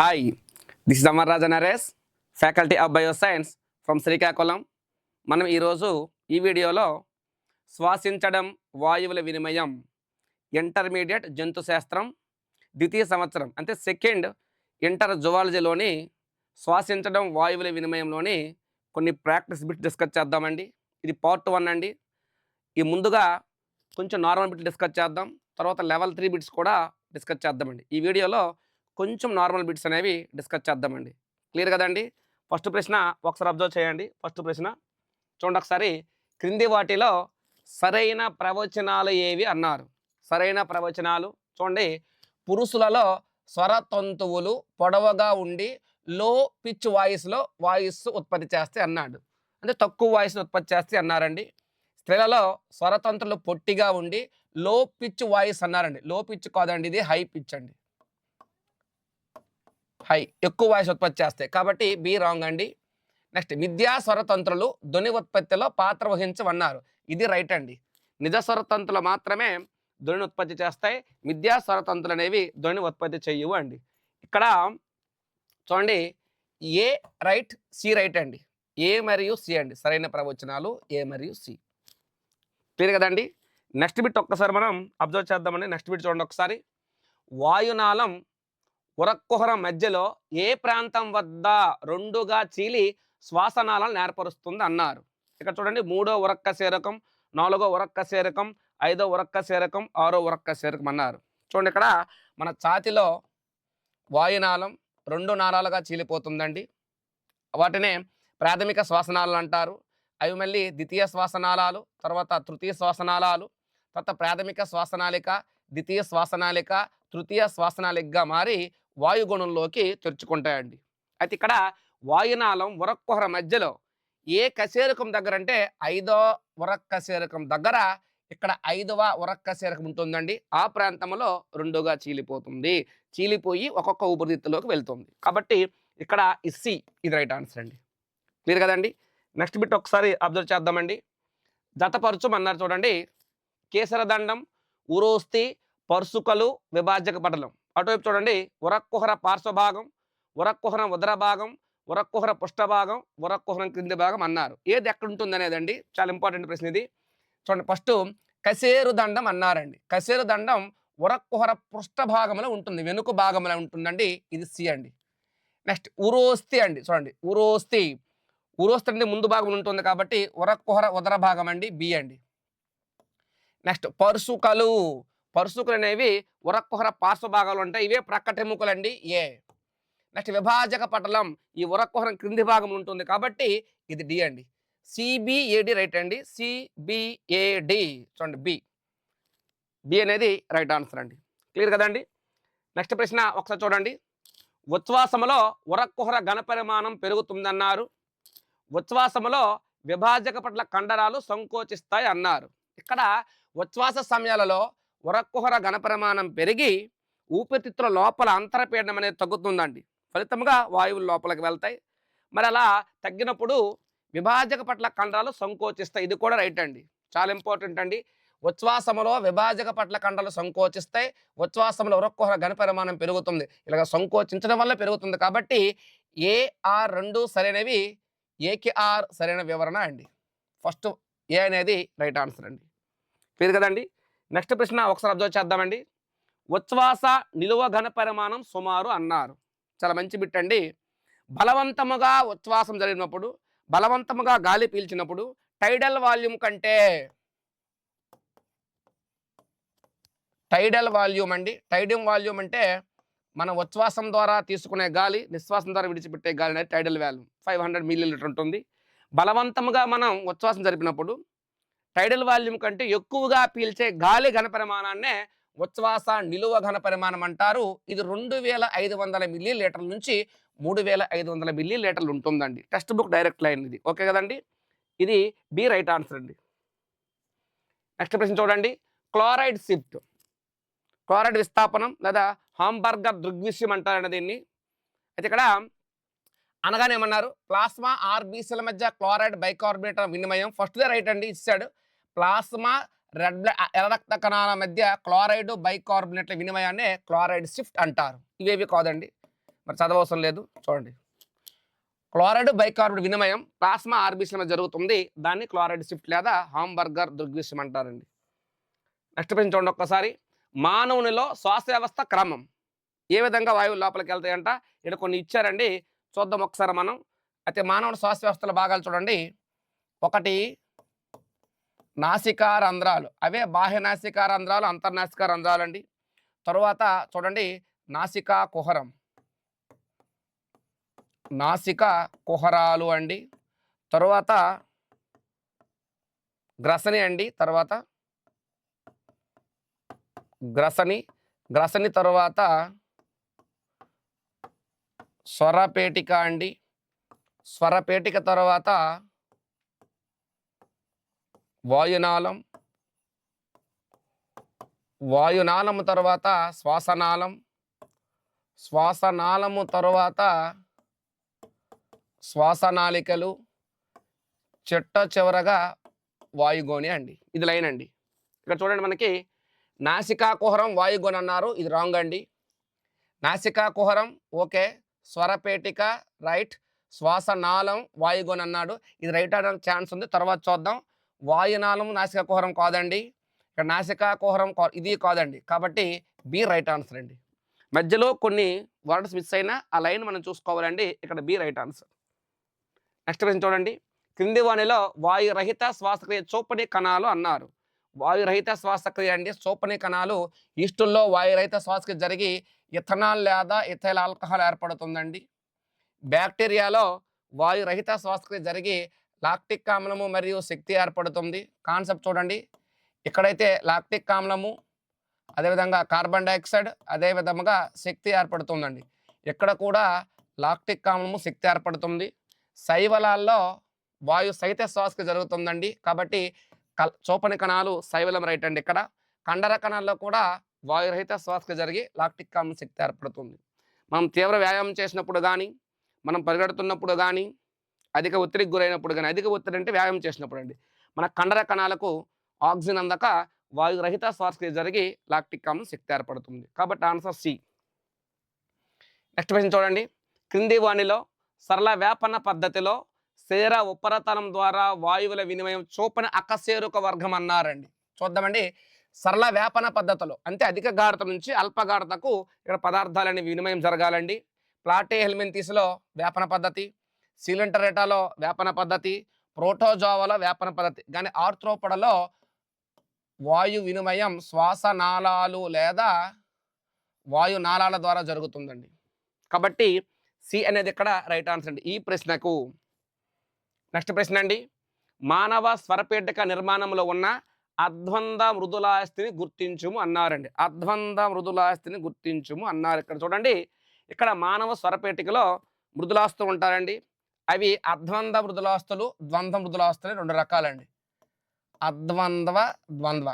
Hi this is Amarraja Naresh faculty of bioscience from Srikakulam మనం ఈరోజు ఈ వీడియోలో శ్వాసించడం వాయువుల వినిమయం ఇంటర్మీడియట్ జంతు శాస్త్రం ద్వితీయ సంవత్సరం అంటే సెకండ్ ఇంటర్ జువాలజీలోని శ్వాసించడం వాయువుల వినిమయంలోని కొన్ని ప్రాక్టీస్ బిట్స్ డిస్కస్ చేద్దామండి. ఇది పార్ట్ వన్ అండి. ఈ ముందుగా కొంచెం నార్మల్ బిట్ డిస్కస్ చేద్దాం. తర్వాత లెవెల్ త్రీ బిట్స్ కూడా డిస్కస్ చేద్దామండి. ఈ వీడియోలో కొంచెం నార్మల్ బిట్స్ అనేవి డిస్కస్ చేద్దామండి. క్లియర్ కదండి? ఫస్ట్ ప్రశ్న ఒకసారి అబ్జర్వ్ చేయండి. ఫస్ట్ ప్రశ్న. చూడండి ఒకసారి. క్రింది వాటిలో సరైన ప్రవచనాలు ఏవి అన్నారు? సరైన ప్రవచనాలు. చూడండి. పురుషులలో స్వరతంతువులు పొడవగా ఉండి లో పిచ్ వాయిస్లో వాయిస్ ఉత్పత్తి చేస్తే అన్నాడు. అంటే తక్కువ వాయిస్ ఉత్పత్తి చేస్తే అన్నారండి. స్త్రీలలో స్వరతంత్రులు పొట్టిగా ఉండి లో పిచ్ వాయిస్ అన్నారండి. లో పిచ్ కాదండి ఇది హై పిచ్ అండి. హై ఎక్కువ వాయిస్ ఉత్పత్తి చేస్తాయి. కాబట్టి బి రాంగ్ అండి. నెక్స్ట్ విద్యా స్వరతంత్రులు ధ్వని ఉత్పత్తిలో పాత్ర వహించవన్నారు. ఇది రైట్ అండి. నిజ స్వరతంత్రులు మాత్రమే ధ్వని ఉత్పత్తి చేస్తాయి. విద్యా స్వరతంత్రులు అనేవి ధ్వని ఉత్పత్తి చేయవు అండి. ఇక్కడ చూడండి. ఏ రైట్ సి రైట్ అండి. ఏ మరియు సి అండి. సరైన ప్రవచనాలు ఏ మరియు సి. క్లియర్ కదండి? నెక్స్ట్ బిట్ ఒక్కసారి మనం అబ్జర్వ్ చేద్దామండి. నెక్స్ట్ బిట్ చూడండి ఒకసారి. వాయునాళం ఉరక్కుహర మధ్యలో ఏ ప్రాంతం వద్ద రెండుగా చీలి శ్వాసనాలను ఏర్పరుస్తుంది అన్నారు. ఇక్కడ చూడండి మూడో ఉరక్క శీరకం నాలుగో ఉరక్క శీరకం ఐదో ఉరక్క శీరకం ఆరో ఉరక్క శేరకం అన్నారు. చూడండి ఇక్కడ మన ఛాతిలో వాయునాళం రెండు నాళాలుగా చీలిపోతుందండి. వాటినే ప్రాథమిక శ్వాసనాళాలు అంటారు. అవి మళ్ళీ ద్వితీయ శ్వాసనాళాలు తర్వాత తృతీయ శ్వాసనాళాలు తర్వాత ప్రాథమిక శ్వాసనాళిక ద్వితీయ శ్వాసనాళిక తృతీయ శ్వాసనాళికగా మారి వాయుగుణంలోకి తెరుచుకుంటాయండి. అయితే ఇక్కడ వాయునాళం ఉరక్కుహర మధ్యలో ఏ కశేరకం దగ్గర అంటే ఐదో ఉరక్కశేరకం దగ్గర ఇక్కడ ఐదవ ఉరక్కశేరకం ఉంటుందండి. ఆ ప్రాంతంలో రెండుగా చీలిపోతుంది. చీలిపోయి ఒక్కొక్క ఊపిరితిత్తులోకి వెళ్తుంది. కాబట్టి ఇక్కడ ఇస్సి ఇది రైట్ ఆన్సర్ అండి. క్లియర్ కదండి? నెక్స్ట్ బిట్ ఒకసారి అబ్జర్వ్ చేద్దామండి. జతపరచుమన్నారు చూడండి. కేసరదండం ఉరోస్తి పర్సుకలు విభాజక పటలం. అటువైపు చూడండి ఉరక్కుహర పార్శ్వభాగం ఉరక్కుహరం ఉదర భాగం ఉరక్కుహర పుష్టభాగం ఉరక్కుహరం క్రింది భాగం అన్నారు. ఏది ఎక్కడ ఉంటుంది అనేదండి చాలా ఇంపార్టెంట్ ప్రశ్న ఇది. చూడండి ఫస్ట్ కసేరు దండం అన్నారండి. కసేరు దండం ఉరక్కుహర పృష్ఠభాగంలో ఉంటుంది. వెనుక భాగంలో ఉంటుందండి. ఇది సి అండి. నెక్స్ట్ ఉరోస్తి అండి. చూడండి ఉరోస్తి. ఉరోస్తి అంటే ముందు భాగం ఉంటుంది కాబట్టి ఉరక్కుహర ఉదర భాగం అండి బి అండి. నెక్స్ట్ పరుసుకలు. పరుసుకులు అనేవి ఉరక్కుహర పార్శ్వ భాగాలు ఉంటాయి ఇవే ప్రక్కటెముకలండి. ఏ. నెక్స్ట్ విభాజక పటలం. ఈ ఉరక్కుహరం క్రింది భాగం ఉంటుంది కాబట్టి ఇది డి అండి. సిబిఏడి రైట్ అండి. సిబిఏడి చూడండి బి. బి అనేది రైట్ ఆన్సర్ అండి. క్లియర్ కదండి? నెక్స్ట్ ప్రశ్న ఒకసారి చూడండి. ఉచ్ఛ్వాసములో ఉరక్కుహర ఘనపరిమాణం పెరుగుతుందన్నారు. ఉచ్ఛ్వాసములో విభాజక పట్ల కండరాలు సంకోచిస్తాయి అన్నారు ఇక్కడ ఉచ్ఛ్వాస సమయాలలో ఉరక్కుహర ఘనపరిమాణం పెరిగి ఊపిరితిత్తుల లోపల అంతరపీడనం అనేది తగ్గుతుందండి. ఫలితంగా వాయువులు లోపలికి వెళ్తాయి. మరి అలా తగ్గినప్పుడు విభాజక పట్ల కండరాలు సంకోచిస్తాయి. ఇది కూడా రైట్ అండి. చాలా ఇంపార్టెంట్ అండి. ఉచ్ఛ్వాసములో విభాజక పట్ల కండలు సంకోచిస్తాయి. ఉచ్ఛ్వాసంలో ఉరక్కుహర ఘనపరిమాణం పెరుగుతుంది. ఇలాగ సంకోచించడం వల్ల పెరుగుతుంది. కాబట్టి ఏ ఆర్ రెండు సరైనవి ఏకి ఆర్ సరైన వివరణ అండి. ఫస్ట్ ఏ అనేది రైట్ ఆన్సర్ అండి. క్లియర్ కదండి? నెక్స్ట్ ప్రశ్న ఒకసారి అబ్జర్వ్ చేద్దామండి. ఉచ్ఛ్వాస నిలువ ఘన పరిమాణం సుమారు అన్నారు. చాలా మంచి బిట్ అండి. బలవంతముగా ఉచ్ఛ్వాసం జరిగినప్పుడు బలవంతముగా గాలి పీల్చినప్పుడు టైడల్ వాల్యూమ్ కంటే టైడల్ వాల్యూమ్ అండి. టైడల్ వాల్యూమ్ అంటే మన ఉచ్ఛ్వాసం ద్వారా తీసుకునే గాలి నిశ్వాసం ద్వారా విడిచిపెట్టే గాలి అనేది tidal volume five hundred millilitre ఉంటుంది. బలవంతంగా మనం ఉచ్ఛ్వాసం జరిపినప్పుడు టైడల్ వాల్యూమ్ కంటే ఎక్కువగా పీల్చే గాలి ఘన పరిమాణాన్నే ఉచ్ఛ్వాస నిలువ ఘన పరిమాణం అంటారు. ఇది రెండు వేల ఐదు వందల మిల్లీ లీటర్ల నుంచి మూడు వేల ఐదు వందల మిల్లీ లీటర్లు ఉంటుందండి. టెక్స్ట్ బుక్ డైరెక్ట్ లైన్ ఇది. ఓకే కదండి? ఇది బి రైట్ ఆన్సర్ అండి. నెక్స్ట్ ప్రశ్న చూడండి. Chloride shift. క్లోరైడ్ విస్థాపనం లేదా హాంబర్గర్ దృగ్విషయం అంటారండి దీన్ని. అయితే ఇక్కడ అనగానే ఏమన్నారు ప్లాస్మా ఆర్బీసీల మధ్య క్లోరైడ్ బైకార్బోనేట్ వినిమయం ఫస్ట్దే రైట్ అండి ఇచ్చాడు. ప్లాస్మా రెడ్ బ్లడ్ ఎర్ర రక్త కణాల మధ్య క్లోరైడ్ బైకార్బోనేట్ల వినిమయాన్ని క్లోరైడ్ షిఫ్ట్ అంటారు. ఇవేవి కాదండి. మరి చదవవసరం లేదు. చూడండి. క్లోరైడ్ బైకార్బోనేట్ వినిమయం ప్లాస్మా ఆర్బీసీల మధ్య జరుగుతుంది. దాన్ని క్లోరైడ్ షిఫ్ట్ లేదా హాంబర్గర్ దృగ్విషయం అంటారండి. నెక్స్ట్ ప్రశ్న చూడండి ఒక్కసారి. మానవునిలో శ్వాస వ్యవస్థ క్రమం. ఏ విధంగా వాయువు లోపలికి వెళ్తాయంట? ఇక్కడ కొన్ని ఇచ్చారండి. చూద్దాం ఒకసారి మనం. అయితే మానవుని శ్వాస వ్యవస్థల భాగాలు చూడండి. ఒకటి నాసికా రంధ్రాలు అవే బాహ్య నాసికా రంధ్రాలు అంతర్నాసికా రంధ్రాలు అండి తరువాత చూడండి నాసికా కుహరం. నాసిక కుహరాలు అండి. తరువాత గ్రసని అండి తర్వాత గ్రసని. గ్రసని తరువాత స్వరపేటిక అండి. స్వరపేటిక తర్వాత వాయునాళం వాయునాళము తర్వాత శ్వాసనాళం శ్వాసనాళము తరువాత శ్వాసనాళికలు చెట్ట చివరగా వాయుగోని అండి. ఇది లైన్ అండి. ఇక్కడ చూడండి మనకి నాసికా కుహరం వాయుగోని అన్నారు. ఇది రాంగ్ అండి. నాసికా కుహరం ఓకే. స్వరపేటిక రైట్. శ్వాసనాళం వాయుగోని అన్నాడు. ఇది రైట్ అనడానికి ఛాన్స్ ఉంది. తర్వాత చూద్దాం. వాయునాళం నాసికా కుహరం కాదండి. ఇక్కడ నాసికా కుహరం కా- ఇది కాదండి. కాబట్టి బి రైట్ ఆన్సర్ అండి. మధ్యలో కొన్ని వర్డ్స్ మిస్ అయినా ఆ లైన్ మనం చూసుకోవాలండి. ఇక్కడ బి రైట్ ఆన్సర్. నెక్స్ట్ ప్రశ్న చూడండి. క్రింది వాణిలో వాయురహిత శ్వాసక్రియ చూపని కణాలు అన్నారు. వాయురహిత శ్వాసక్రియ అండి చూపని కణాలు ఈస్టుల్లో వాయురహిత శ్వాసక్రియ జరిగి ఇథనాల్ లేదా ఇథైల్ ఆల్కహాల్ ఏర్పడుతుందండి. బ్యాక్టీరియాలో వాయురహిత శ్వాసక్రియ జరిగి లాక్టిక్ ఆమ్లము మరియు శక్తి ఏర్పడుతుంది. కాన్సెప్ట్ చూడండి. ఇక్కడైతే లాక్టిక్ ఆమ్లము అదేవిధంగా కార్బన్ డైఆక్సైడ్ అదే విధముగా శక్తి ఏర్పడుతుందండి. ఇక్కడ కూడా లాక్టిక్ ఆమ్లము శక్తి ఏర్పడుతుంది. శైవలాల్లో వాయు సైత శ్వాసకి జరుగుతుందండి. కాబట్టి కల్ చోపని కణాలు శైవలం రైట్ అండి ఇక్కడ. కండర కణాల్లో కూడా వాయురహిత శ్వాసకి జరిగి లాక్టిక్ ఆమ్లం శక్తి ఏర్పడుతుంది. మనం తీవ్ర వ్యాయామం చేసినప్పుడు కానీ మనం పరిగెడుతున్నప్పుడు కానీ అధిక ఒత్తిడికి గురైనప్పుడు కానీ అధిక ఒత్తిడి అంటే వ్యాయామం చేసినప్పుడు అండి మన కండర కణాలకు ఆక్సిజన్ అందక వాయురహిత శ్వాసక్రియ జరిగి లాక్టిక్ ఆమ్లం శక్తి ఏర్పడుతుంది. కాబట్టి ఆన్సర్ సి. నెక్స్ట్ ప్రశ్న చూడండి. క్రింది వాణిలో సరళ వ్యాపన పద్ధతిలో శరీర ఉపరితలం ద్వారా వాయువుల వినిమయం చూపని అకశేరుక వర్గం అన్నారండి. చూద్దామండి. సరళ వ్యాపన పద్ధతిలో అంటే అధిక గాఢత నుంచి అల్ప గాఢతకు ఇక్కడ పదార్థాలని వినిమయం జరగాలండి. ప్లాటే హెల్మెంతీస్లో వ్యాపన పద్ధతి. సిలింటరేటాలో వ్యాపన పద్ధతి ప్రోటోజోవాలో వ్యాపన పద్ధతి. కానీ ఆర్థ్రోపడలో వాయు వినిమయం శ్వాసనాళాలు లేదా వాయు నాళాల ద్వారా జరుగుతుందండి. కాబట్టి సి అనేది ఇక్కడ రైట్ ఆన్సర్ అండి? ఈ ప్రశ్నకు నెక్స్ట్ ప్రశ్న అండి. మానవ స్వరపేటిక నిర్మాణంలో ఉన్న అద్వంద మృదులాస్తిని గుర్తించుము అన్నారండి. అద్వంద మృదులాస్తిని గుర్తించుము అన్నారు. ఇక్కడ చూడండి ఇక్కడ మానవ స్వరపేటికలో మృదులాస్తూ ఉంటారండి. అవి అద్వంద్వ మృదులాస్తులు ద్వంద్వ మృదులాస్తులు రెండు రకాలండి. అద్వంద్వ ద్వంద్వ.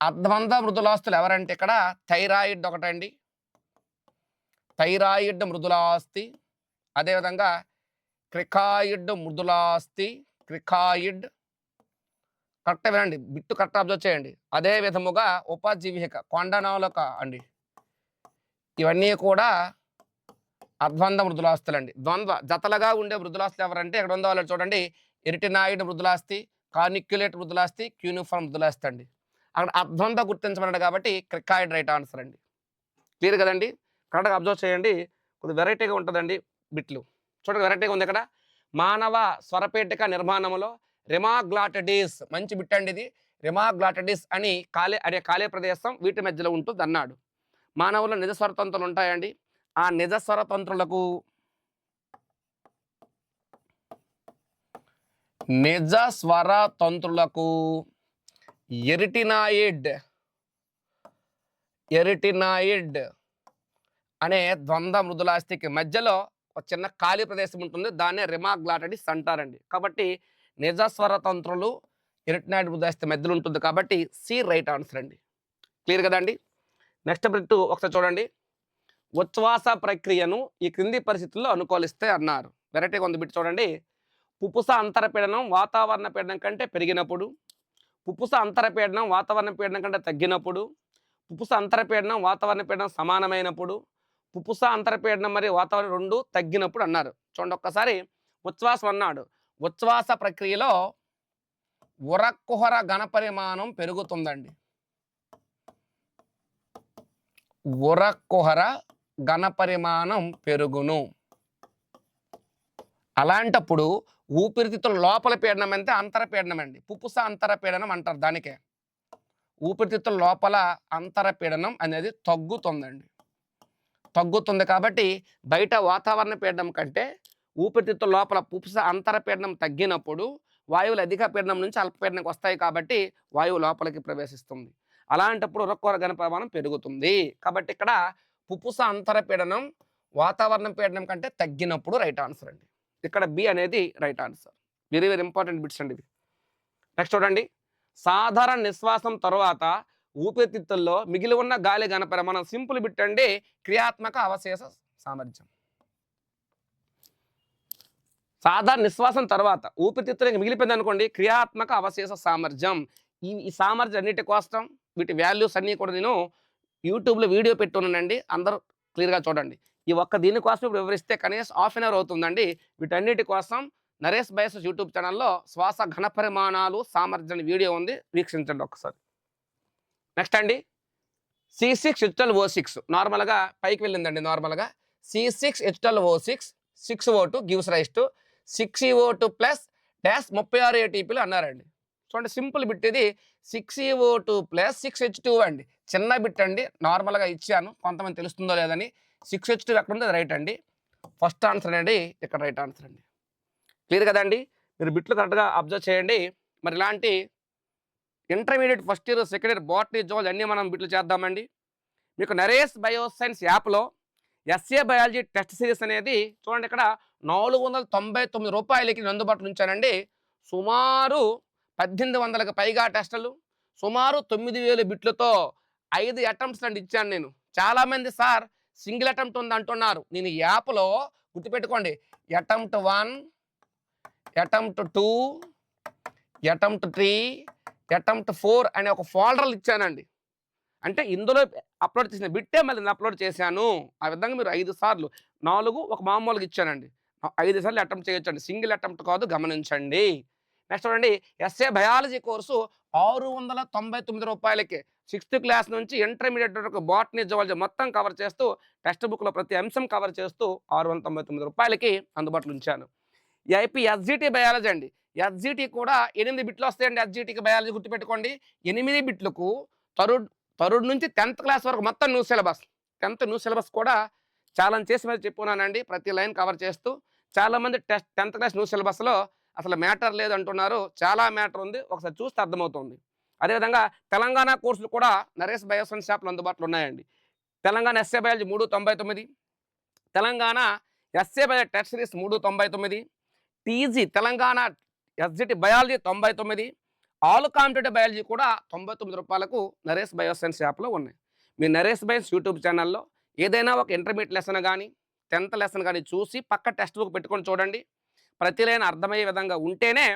అద్వంద్వ మృదులాస్తులు ఎవరంటే ఇక్కడ థైరాయిడ్ ఒకటండి. థైరాయిడ్ మృదులాస్తి అదేవిధంగా క్రికాయిడ్ మృదులాస్తి క్రికాయిడ్. కరెక్ట్ వినండి బిట్టు కరెక్ట్ అబ్జర్వ్ చేయండి అదే విధముగా ఉపజీవిక కొండనాలక అండి. ఇవన్నీ కూడా అద్వంద్వ మృదులాస్తులు అండి ద్వంద్వ జతలుగా ఉండే మృదులాస్తులు ఎవరంటే ఎక్కడ ఉందో వాళ్ళు చూడండి. ఎరిటినాయిడ్ మృదులాస్తి కార్నిక్యులేట్ మృదులాస్తి క్యూనిఫార్మ్ మృదులాస్తి అండి. అక్కడ అద్వంద్వ గుర్తించబడ్డాడు కాబట్టి క్రికాయిడ్ రైట్ ఆన్సర్ అండి. క్లియర్ కదండి? కరెక్ట్గా అబ్జర్వ్ చేయండి. కొద్దిగా వెరైటీగా ఉంటుందండి బిట్లు. చూడండి వెరైటీగా ఉంది ఇక్కడ. మానవ స్వరపేటిక నిర్మాణంలో రిమాగ్లాటడీస్ మంచి బిట్ అండి ఇది. రిమాగ్లాటడీస్ అని కాలే అనే కాలే ప్రదేశం వీటి మధ్యలో ఉంటుంది అన్నాడు మానవుల్లో నిజ స్వరతంత్రులు ఉంటాయండి. ఆ నిజ స్వరతంత్రులకు నిజ తంత్రులకు ఎరిటినాయిడ్ ఎరిటినాయిడ్ అనే ద్వంద్వ మృదులాస్తికి మధ్యలో ఒక చిన్న ఖాళీ ప్రదేశం ఉంటుంది. దాన్నే రిమాగ్లాటడిస్ అంటారండి. కాబట్టి నిజస్వర తంత్రులు ఎరిటినాయిడ్ మృదులాస్తి మధ్యలో ఉంటుంది కాబట్టి సి రైట్ ఆన్సర్ అండి. క్లియర్ కదండి? నెక్స్ట్ బ్రిట్టు ఒకసారి చూడండి. ఉచ్ఛ్వాస ప్రక్రియను ఈ క్రింది పరిస్థితుల్లో అనుకూలిస్తే అన్నారు. వెరైటీగా కొంత బిట్ చూడండి. పుపుస అంతరపీడనం వాతావరణ పీడనం కంటే పెరిగినప్పుడు పుపుస అంతరపీడనం వాతావరణ పీడనం కంటే తగ్గినప్పుడు పుపుస అంతరపీడనం వాతావరణ పీడనం సమానమైనప్పుడు పుపుస అంతరపీడనం మరియు వాతావరణం రెండు తగ్గినప్పుడు అన్నారు. చూడండి ఒక్కసారి. ఉచ్ఛ్వాసం అన్నాడు. ఉచ్ఛ్వాస ప్రక్రియలో ఉరక్కుహర ఘనపరిమాణం పెరుగుతుందండి. ఉరకుహర ఘనపరిమాణం పెరుగును. అలాంటప్పుడు ఊపిరితిత్తుల లోపల పీడనం అంటే అంతరపీడనం అండి. పుప్పుస అంతరపీడనం అంటారు దానికే. ఊపిరితిత్తుల లోపల అంతరపీడనం అనేది తగ్గుతుందండి. తగ్గుతుంది కాబట్టి బయట వాతావరణ పీడనం కంటే ఊపిరితిత్తుల లోపల పుప్పుస అంతరపీడనం తగ్గినప్పుడు వాయువులు అధిక పీడనం నుంచి అల్పపీడనంకి వస్తాయి కాబట్టి వాయువు లోపలికి ప్రవేశిస్తుంది. అలాంటప్పుడు రొక్కర ఘన ప్రమాణం పెరుగుతుంది. కాబట్టి ఇక్కడ పుపుస అంతరపీడనం వాతావరణ పీడనం కంటే తగ్గినప్పుడు రైట్ ఆన్సర్ అండి. ఇక్కడ బి అనేది right answer. Very very important bits అండి ఇవి. నెక్స్ట్ చూడండి. సాధారణ నిశ్వాసం తర్వాత ఊపిరితిత్తుల్లో మిగిలి ఉన్న గాలి ఘనపరిమాణం సింపుల్ బిట్ అండి క్రియాత్మక అవశేష సామర్థ్యం. సాధారణ నిశ్వాసం తర్వాత ఊపిరితిత్తులకి మిగిలిపోయింది అనుకోండి క్రియాత్మక అవశేష సామర్థ్యం. ఈ ఈ సామర్థ్యం అన్నిటి కోసం వీటి వాల్యూస్ అన్నీ కూడా నేను యూట్యూబ్లో వీడియో పెట్టున్నానండి. అందరూ క్లియర్గా చూడండి. ఈ ఒక్క దీనికోసం ఇప్పుడు వివరిస్తే కనీసం హాఫ్ అన్ అవర్ అవుతుందండి. వీటన్నిటి కోసం నరేష్ బయస్ యూట్యూబ్ ఛానల్లో శ్వాస ఘన పరిమాణాలు సామర్థ్యం వీడియో ఉంది. వీక్షించండి ఒకసారి నెక్స్ట్ అండి. C six H twelve O six. నార్మల్గా పైకి వెళ్ళిందండి నార్మల్గా. C six H twelve O six six O two gives rise to six O two plus dash ముప్పై ఆరు ఏటీపీలు అన్నారండి. చూడండి సింపుల్ బిట్ ఇది six O two plus six H two అండి. చిన్న బిట్ అండి. నార్మల్గా ఇచ్చాను. కొంతమంది తెలుస్తుందో లేదని. సిక్స్ హెచ్ టూ ఎక్కడ ఉంది రైట్ అండి. ఫస్ట్ ఆన్సర్ అండి ఇక్కడ రైట్ ఆన్సర్ అండి. క్లియర్ కదండి? మీరు బిట్లు కరెక్ట్గా అబ్జర్వ్ చేయండి. మరి ఇలాంటి intermediate first year second year botany Jal అన్నీ మనం బిట్లు చేద్దామండి. మీకు నరేష్ బయోసైన్స్ యాప్లో ఎస్ఏ బయాలజీ టెస్ట్ సిరీస్ అనేది చూడండి ఇక్కడ నాలుగు వందల తొంభై తొమ్మిది రూపాయలకి నేను అందుబాటులో ఉంచానండి. సుమారు పద్దెనిమిది వందలకు పైగా టెస్టులు సుమారు తొమ్మిది వేలు బిట్లతో ఐదు అటెంప్ట్స్ అండి ఇచ్చాను నేను. చాలామంది సార్ సింగిల్ అటెంప్ట్ ఉంది అంటున్నారు. నేను యాప్లో గుర్తుపెట్టుకోండి. Attempt one attempt two attempt three attempt four అనే ఒక ఫోల్డర్లు ఇచ్చానండి. అంటే ఇందులో అప్లోడ్ చేసిన బిట్టే మళ్ళీ నేను అప్లోడ్ చేశాను. ఆ విధంగా మీరు ఐదు సార్లు నాలుగు ఒక మామూలుగా ఇచ్చానండి. ఐదు సార్లు అటెంప్ట్ చేయొచ్చండి. సింగిల్ అటెంప్ట్ కాదు గమనించండి. నెక్స్ట్ చూడండి ఎస్ఏ బయాలజీ కోర్సు ఆరు వందల తొంభై తొమ్మిది రూపాయలకి. సిక్స్త్ క్లాస్ నుంచి ఇంటర్మీడియట్ వరకు బాటనీ జువాలజీ మొత్తం కవర్ చేస్తూ టెక్స్ట్ బుక్లో ప్రతి అంశం కవర్ చేస్తూ ఆరు వందల తొంభై తొమ్మిది రూపాయలకి అందుబాటులో ఉంచాను. I P S G T biology అండి. ఎస్జిటి కూడా ఎనిమిది బిట్లు వస్తాయండి ఎస్జిటికి బయాలజీ గుర్తుపెట్టుకోండి. ఎనిమిది బిట్లకు తరుడ్ తరుడ్ నుంచి టెన్త్ క్లాస్ వరకు మొత్తం new syllabus. Tenth new syllabus కూడా ఛాలెంజ్ చేసి మరి చెప్పున్నానండి. ప్రతి లైన్ కవర్ చేస్తూ చాలామంది టెస్ట్ టెన్త్ క్లాస్ న్యూ సిలబస్లో అసలు మ్యాటర్ లేదు అంటున్నారు చాలా మ్యాటర్ ఉంది. ఒకసారి చూస్తే అర్థమవుతుంది. అదేవిధంగా తెలంగాణ కోర్సులు కూడా నరేష్ బయోసన్ షాప్లు అందుబాటులో ఉన్నాయండి. తెలంగాణ ఎస్ఏ బయాలజీ మూడు తొంభై తొమ్మిది Telangana S A biology test series మూడు తొంభై తొమ్మిది టీజీ తెలంగాణ ఎస్జిటి బయాలజీ తొంభై తొమ్మిది ఆల్ కాంపిటేటివ్ బయాలజీ కూడా తొంభై తొమ్మిది రూపాయలకు నరేష్ బయోసైన్స్ యాప్లో ఉన్నాయి. మీ నరేష్ బయోస్ యూట్యూబ్ ఛానల్లో ఏదైనా ఒక ఇంటర్మీడియట్ లెసన్ కానీ టెన్త్ లెసన్ కానీ చూసి పక్క టెక్స్ట్ బుక్ పెట్టుకొని చూడండి. ప్రతిలైన అర్థమయ్యే విధంగా ఉంటేనే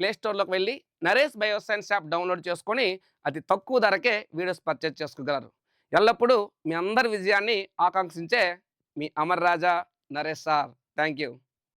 ప్లేస్టోర్లోకి వెళ్ళి నరేష్ బయోసైన్స్ యాప్ డౌన్లోడ్ చేసుకొని అతి తక్కువ ధరకే వీడియోస్ పర్చేజ్ చేసుకోగలరు. ఎల్లప్పుడూ మీ అందరి విజయాన్ని ఆకాంక్షించే మీ Amar Raja Naresh sir. Thank you